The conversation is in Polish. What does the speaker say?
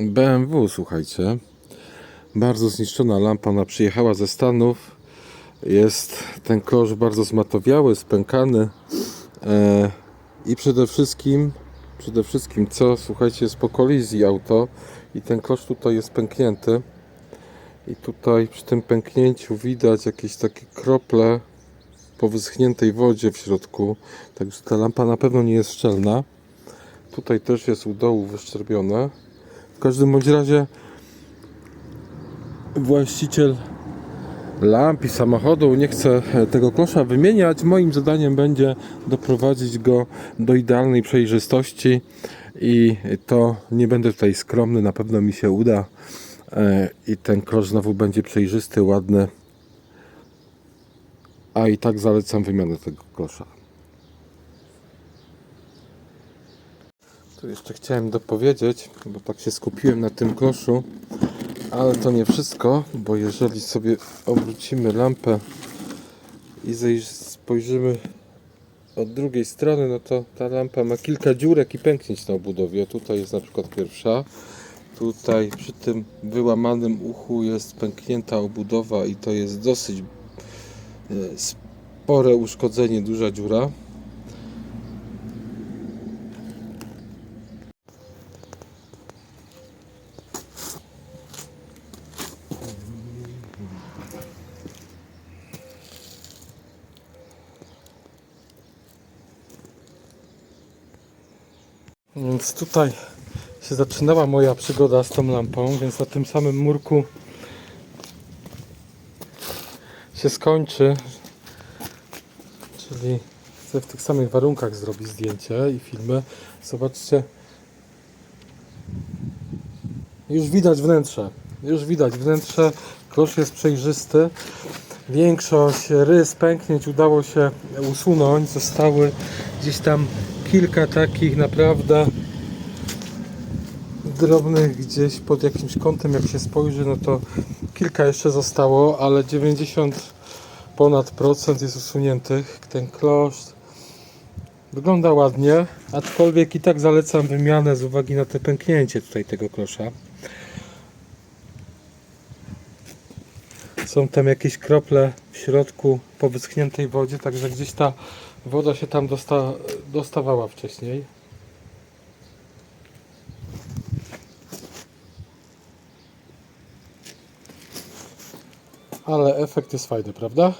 BMW, słuchajcie. Bardzo zniszczona lampa, ona przyjechała ze Stanów. Jest ten klosz bardzo zmatowiały, spękany. E, I przede wszystkim, przede wszystkim co, słuchajcie, jest po kolizji auto i ten klosz tutaj jest pęknięty. I tutaj przy tym pęknięciu widać jakieś takie krople po wyschniętej wodzie w środku. Także ta lampa na pewno nie jest szczelna. Tutaj też jest u dołu wyszczerbione. Każdym bądź razie właściciel lamp i samochodu nie chce tego klosza wymieniać. Moim zadaniem będzie doprowadzić go do idealnej przejrzystości i to nie będę tutaj skromny, na pewno mi się uda E, i ten klosz znowu będzie przejrzysty, ładny. A i tak zalecam wymianę tego klosza. Tu jeszcze chciałem dopowiedzieć, bo tak się skupiłem na tym kloszu, ale to nie wszystko, bo jeżeli sobie obrócimy lampę i spojrzymy od drugiej strony, no to ta lampa ma kilka dziurek i pęknięć na obudowie. Tutaj jest na przykład pierwsza. Tutaj przy tym wyłamanym uchu jest pęknięta obudowa i to jest dosyć e, spore uszkodzenie, duża dziura. Więc tutaj się zaczynała moja przygoda z tą lampą, więc na tym samym murku się skończy. Czyli chcę w tych samych warunkach zrobić zdjęcie i filmy. Zobaczcie. Już widać wnętrze. Już widać wnętrze. Klosz jest przejrzysty. Większość rys, pęknięć udało się usunąć. Zostały gdzieś tam kilka takich naprawdę drobnych gdzieś pod jakimś kątem, jak się spojrzy, no to kilka jeszcze zostało, ale 90 ponad procent jest usuniętych. Ten klosz wygląda ładnie, aczkolwiek i tak zalecam wymianę z uwagi na te pęknięcie tutaj tego klosza. Są tam jakieś krople w środku po wyschniętej wodzie, także gdzieś ta woda się tam dosta dostawała wcześniej. Ale efekt jest fajny, prawda?